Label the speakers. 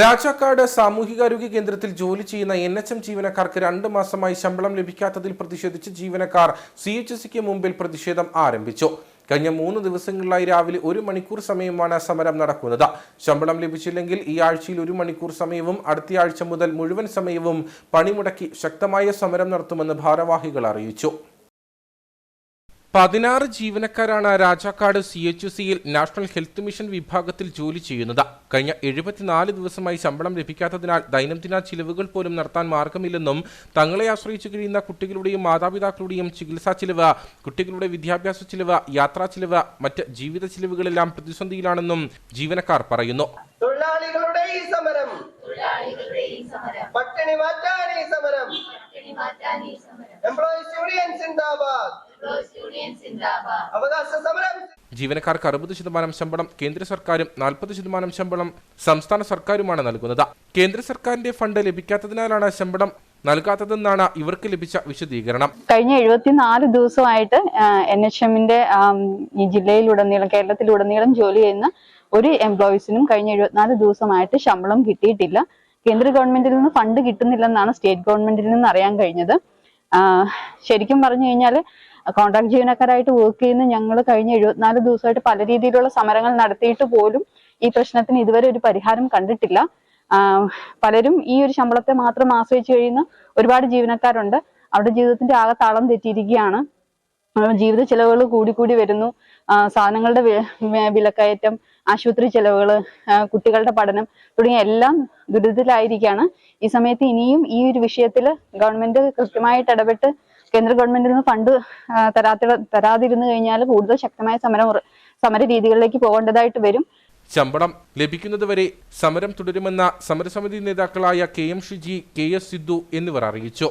Speaker 1: രാജാക്കാട് സാമൂഹികാരോഗ്യ കേന്ദ്രത്തിൽ ജോലി ചെയ്യുന്ന എൻ എച്ച് എം ജീവനക്കാർക്ക് രണ്ട് മാസമായി ശമ്പളം ലഭിക്കാത്തതിൽ പ്രതിഷേധിച്ച് ജീവനക്കാർ സി എച്ച് സിക്ക് മുമ്പിൽ പ്രതിഷേധം ആരംഭിച്ചു. കഴിഞ്ഞ മൂന്ന് ദിവസങ്ങളിലായി രാവിലെ ഒരു മണിക്കൂർ സമയമാണ് സമരം നടക്കുന്നത്. ശമ്പളം ലഭിച്ചില്ലെങ്കിൽ ഈ ആഴ്ചയിൽ ഒരു മണിക്കൂർ സമയവും അടുത്ത ആഴ്ച മുതൽ മുഴുവൻ സമയവും പണിമുടക്കി ശക്തമായ സമരം നടത്തുമെന്ന് ഭാരവാഹികൾ അറിയിച്ചു. പതിനാറ് ജീവനക്കാരാണ് രാജാക്കാട് സി എച്ച് സിയിൽ നാഷണൽ ഹെൽത്ത് മിഷൻ വിഭാഗത്തിൽ ജോലി ചെയ്യുന്നത്. കഴിഞ്ഞ എഴുപത്തിനാല് ദിവസമായി ശമ്പളം ലഭിക്കാത്തതിനാൽ ദൈനംദിന ചിലവുകൾ പോലും നടത്താൻ മാർഗമില്ലെന്നും തങ്ങളെ ആശ്രയിച്ചു കഴിയുന്ന കുട്ടികളുടെയും മാതാപിതാക്കളുടെയും ചികിത്സാ ചിലവ് കുട്ടികളുടെ വിദ്യാഭ്യാസ ചിലവ് യാത്രാ ചിലവ് മറ്റ് ജീവിത ചിലവുകളെല്ലാം പ്രതിസന്ധിയിലാണെന്നും ജീവനക്കാർ പറയുന്നു.
Speaker 2: തൊഴിലാളികളുടെ ഈ സമരം. പട്ടിണി മാറ്റാൻ ഈ സമരം. എംപ്ലോയീസ് യൂണിയൻ സിന്ദാബാദ്
Speaker 1: ജീവനക്കാർക്ക് അറുപത് ശതമാനം ശമ്പളം കേന്ദ്ര സർക്കാരും നാൽപ്പത് ശതമാനം ശമ്പളം സംസ്ഥാന സർക്കാരുമാണ് നൽകുന്നത്. കേന്ദ്ര സർക്കാരിന്റെ ഫണ്ട് ലഭിക്കാത്തതിനാലാണ് ശമ്പളം നൽകാത്തതെന്നാണ് ഇവർക്ക് ലഭിച്ച വിശദീകരണം.
Speaker 3: കഴിഞ്ഞ എഴുപത്തിനാല് ദിവസമായിട്ട് എൻ എച്ച് എമ്മിന്റെ ഈ ജില്ലയിലുടനീളം കേരളത്തിലുടനീളം ജോലി ചെയ്യുന്ന ഒരു എംപ്ലോയീസിനും കഴിഞ്ഞ എഴുപത്തിനാല് ദിവസമായിട്ട് ശമ്പളം കിട്ടിയിട്ടില്ല. കേന്ദ്ര ഗവൺമെന്റിൽ നിന്ന് ഫണ്ട് കിട്ടുന്നില്ലെന്നാണ് സ്റ്റേറ്റ് ഗവൺമെന്റിൽ നിന്ന് അറിയാൻ കഴിഞ്ഞത്. ശരിക്കും പറഞ്ഞു കഴിഞ്ഞാൽ കോൺട്രാക്ട് ജീവനക്കാരായിട്ട് വർക്ക് ചെയ്യുന്ന ഞങ്ങൾ കഴിഞ്ഞ എഴുപത്തിനാല് ദിവസമായിട്ട് പല രീതിയിലുള്ള സമരങ്ങൾ നടത്തിയിട്ട് പോലും ഈ പ്രശ്നത്തിന് ഇതുവരെ ഒരു പരിഹാരം കണ്ടിട്ടില്ല. പലരും ഈ ഒരു ശമ്പളത്തെ മാത്രം ആശ്രയിച്ചു കഴിയുന്ന ഒരുപാട് ജീവനക്കാരുണ്ട്. അവരുടെ ജീവിതത്തിന്റെ ആകെ താളം തെറ്റിയിരിക്കുകയാണ്. ജീവിത ചെലവുകൾ കൂടിക്കൂടി വരുന്നു. സാധനങ്ങളുടെ വിലക്കയറ്റം ആശുപത്രി ചെലവുകൾ കുട്ടികളുടെ പഠനം തുടങ്ങിയ എല്ലാം ദുരിതത്തിലായിരിക്കുകയാണ്. ഈ സമയത്ത് ഇനിയും ഈ ഒരു വിഷയത്തിൽ ഗവൺമെന്റ് കൃത്യമായിട്ട് ഇടപെട്ട് കേന്ദ്ര ഗവൺമെന്റിൽ നിന്ന് ഫണ്ട് തരാത്ത തരാതിരുന്നു കഴിഞ്ഞാൽ കൂടുതൽ ശക്തമായ സമരം സമര രീതികളിലേക്ക് പോകേണ്ടതായിട്ട് വരും.
Speaker 1: ശമ്പളം ലഭിക്കുന്നതുവരെ സമരം തുടരുമെന്ന സമരസമിതി നേതാക്കളായ K M Shiji K S Sidhu എന്നിവർ അറിയിച്ചു.